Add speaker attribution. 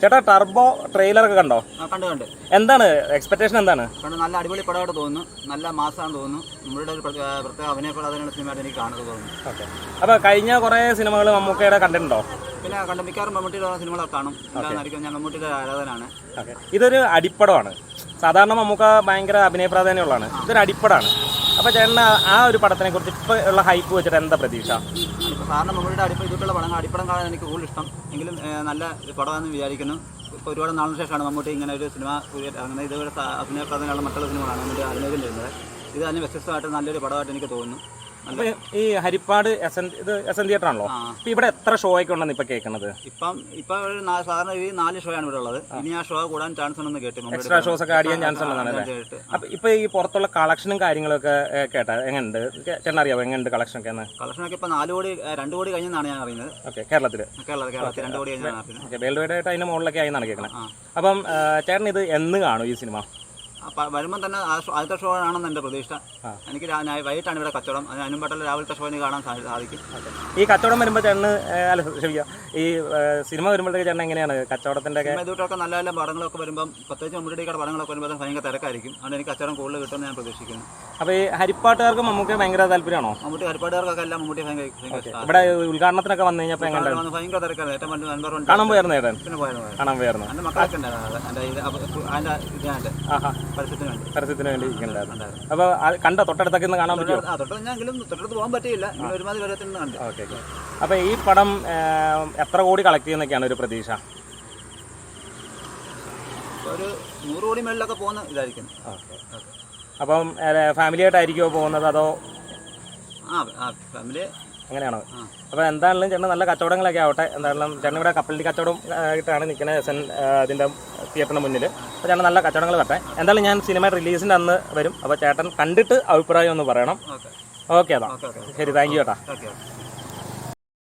Speaker 1: ചേട്ടാ turbo trailer ഒക്കെ
Speaker 2: കണ്ടോ? കണ്ടു കണ്ടു.
Speaker 1: എന്താണ് എക്സ്പെക്ടേഷൻ എന്താണ്?
Speaker 2: കണ്ടു നല്ല അടിപൊളി പടമായിട്ട് തോന്നുന്നു. നല്ല മാസമാണെന്ന് തോന്നുന്നു. നമ്മുടെ ഒരു പ്രത്യേക പ്രത്യേക അഭിനയപ്പെടാതെയുള്ള സിനിമയായിട്ട് എനിക്ക് കാണുന്നത് തോന്നുന്നു.
Speaker 1: ഓക്കെ. അപ്പോൾ കഴിഞ്ഞ കുറേ സിനിമകൾ മമ്മൂക്കയുടെ കണ്ടിട്ടുണ്ടോ?
Speaker 2: പിന്നെ കണ്ട് മിക്കവാറും മമ്മൂട്ടിയുടെ സിനിമകളൊക്കെ കാണും. ആയിരിക്കും ഞാൻ മമ്മൂട്ടിയുടെ ആരാധനാണ്
Speaker 1: ഇതൊരു അടിപ്പടമാണ്. സാധാരണ മമ്മൂക്ക ഭയങ്കര അഭിനയ പ്രാധാന്യമുള്ളതാണ് ഇതൊരു അടിപ്പടമാണ് അപ്പോൾ ചേട്ടന് ആ ഒരു പടത്തിനെ കുറിച്ച് ഇപ്പോൾ ഉള്ള ഹൈപ്പ് വെച്ചിട്ട് എന്താ പ്രതീക്ഷ?
Speaker 2: സാറിന് മുകളുടെ അടിപ്പ ഇതുള്ള പടങ്ങൾ അടിപ്പടം കാണാൻ എനിക്ക് കൂടുതൽ ഇഷ്ടം. എങ്കിലും നല്ല പടമാണെന്ന് വിചാരിക്കുന്നു. ഇപ്പോൾ ഒരുപാട് നാളിന് ശേഷമാണ് മമ്മൂട്ടി ഇങ്ങനെ ഒരു സിനിമ അങ്ങനെ ഇതുപോലെ അഭിനയ പ്രാധാന്യമുള്ള മറ്റുള്ള സിനിമകളാണ് മമ്മൂട്ടി വരുന്നത് ഇത് അതിന് വ്യത്യസ്തമായിട്ട് നല്ലൊരു പടമായിട്ട് എനിക്ക് തോന്നുന്നു.
Speaker 1: ഈ ഹരിപ്പാട് എസ് എൻ ഇത് എസ് എൻ തിയേറ്റർ ആണല്ലോ ഇപ്പൊ ഇവിടെ എത്ര ഷോ ഒക്കെ ഉണ്ടെന്ന് ഇപ്പൊ കേൾക്കുന്നത്
Speaker 2: ഇപ്പം ഇപ്പൊ സാധാരണ ഈ നാല് ഷോ ആണ് ഇവിടെ ഉള്ളത്. ഇനി ആ ഷോ കൂടാൻ ചാൻസ് ഉണ്ടെന്ന് കേട്ടു
Speaker 1: എക്സ്ട്രാ ഷോസ് ഒക്കെ ആഡ് ചെയ്യാൻ ചാൻസ് ഉണ്ടെന്നാണ് അപ്പൊ ഇപ്പൊ ഈ പുറത്തുള്ള കളക്ഷനും കാര്യങ്ങളൊക്കെ കേട്ടാ എങ്ങനെയുണ്ട്? ചേട്ടൻ അറിയാവോ എങ്ങനെയുണ്ട് കളക്ഷൻ ഒക്കെ കളക്ഷൻ
Speaker 2: ഒക്കെ ഇപ്പൊ നാല് കോടി രണ്ടു കോടി കഴിഞ്ഞാണ് ഞാൻ അറിയുന്നത്.
Speaker 1: ഓക്കെ കേരളത്തിൽ.
Speaker 2: കേരളത്തിൽ കേരളത്തിൽ രണ്ട് കോടി കഴിഞ്ഞാണ് അറിയുന്നത്.
Speaker 1: വേൾഡ് വൈഡ് ആയിട്ട് അതിന്റെ മുകളിലൊക്കെ ആയി എന്നാണ് കേൾക്കുന്നത് അപ്പം ചേട്ടൻ ഇത് എന്ന് കാണും ഈ സിനിമ?
Speaker 2: വരുമ്പം തന്നെ ആദ്യത്തെ ഷോ ആണെന്ന് എന്റെ പ്രതീക്ഷ. എനിക്ക് വൈകിട്ടാണ് ഇവിടെ കച്ചവടം. അതിന് അനുമ്പട്ടല്ല രാവിലത്തെ ഷോന് കാണാൻ സാധിക്കും.
Speaker 1: ഈ കച്ചവടം വരുമ്പോൾ ചേട്ടന് അല്ല ക്ഷമിക്കാം. ഈ സിനിമ വരുമ്പോഴത്തേക്ക് ചേട്ടൻ എങ്ങനെയാണ്
Speaker 2: കച്ചവടത്തിന്റെ ഇതുവിട്ടൊക്കെ നല്ല നല്ല പടങ്ങളൊക്കെ വരുമ്പം പ്രത്യേകിച്ച് മമ്മൂട്ടിയുടെ പടങ്ങളൊക്കെ വരുമ്പോൾ അത് ഭയങ്കര തിരക്കായിരിക്കും. അതുകൊണ്ട് എനിക്ക് കച്ചവടം കൂടുതൽ കിട്ടുമെന്ന് ഞാൻ പ്രതീക്ഷിക്കുന്നു.
Speaker 1: അപ്പോൾ ഈ ഹരിപ്പാട്ടുകാർക്ക് മമ്മൂക്ക് ഭയങ്കര താല്പര്യമാണോ?
Speaker 2: മമ്മൂട്ടി ഹരിപ്പാട്ടുകാർക്കൊക്കെ എല്ലാം മമ്മൂട്ടി ഭയങ്കര
Speaker 1: ഇവിടെ ഉദ്ഘാടനത്തിനൊക്കെ വന്നു കഴിഞ്ഞപ്പോൾ
Speaker 2: ഭയങ്കര തിരക്കാണ്. ഏറ്റവും
Speaker 1: കാണാൻ പോയായിരുന്നു ചേട്ടൻ. കാണാൻ പോയായിരുന്നു?
Speaker 2: എന്റെ മക്കളൊക്കെ ഉണ്ടായിരുന്നു. അതിന്റെ ഇത് അപ്പൊ അതിന്റെ ഇതിനായിട്ട്
Speaker 1: ആഹാ.
Speaker 2: പരസ്യത്തിന് വേണ്ടി.
Speaker 1: ഇരിക്കുന്നുണ്ടായിരുന്നു. അപ്പോൾ കണ്ടോ തൊട്ടടുത്തൊക്കെ ഇന്ന് കാണാൻ പറ്റുമോ?
Speaker 2: ആ തൊട്ട് ഞാനെങ്കിലും തൊട്ടടുത്ത് പോകാൻ പറ്റിയില്ല. ഒരുമാതിരി വരത്തിൽ നിന്ന് കണ്ടു.
Speaker 1: Okay okay. അപ്പോൾ ഈ പടം എത്ര കോടി കളക്ട് ചെയ്യുന്നൊക്കെയാണ് ഒരു പ്രതീക്ഷ?
Speaker 2: ഒരു നൂറ് കോടി മേളിലൊക്കെ പോകുന്ന ഇതായിരിക്കും.
Speaker 1: അപ്പം ഫാമിലി ആയിട്ടായിരിക്കുമോ പോകുന്നത് അതോ?
Speaker 2: ആ ഫാമിലി
Speaker 1: അങ്ങനെയാണോ. അപ്പോൾ എന്താണെങ്കിലും ചേട്ടൻ നല്ല കച്ചവടങ്ങളൊക്കെ ആവട്ടെ. എന്തായാലും ചേട്ടൻ ഇവിടെ കപ്പലിന്റെ കച്ചവടം ആയിട്ടാണ് നിൽക്കുന്നത് എസ് എൻ അതിന്റെ തിയേറ്ററിന് മുന്നിൽ. അപ്പോൾ ചേട്ടൻ നല്ല കച്ചവടങ്ങൾ വരട്ടെ. എന്തായാലും ഞാൻ സിനിമ റിലീസിന്റെ അന്ന് വരും. അപ്പോൾ ചേട്ടൻ കണ്ടിട്ട് അഭിപ്രായം ഒന്ന് പറയണം.
Speaker 2: ഓക്കെ.
Speaker 1: അതാ. ശരി താങ്ക് യു ചേട്ടാ
Speaker 2: ഓക്കെ.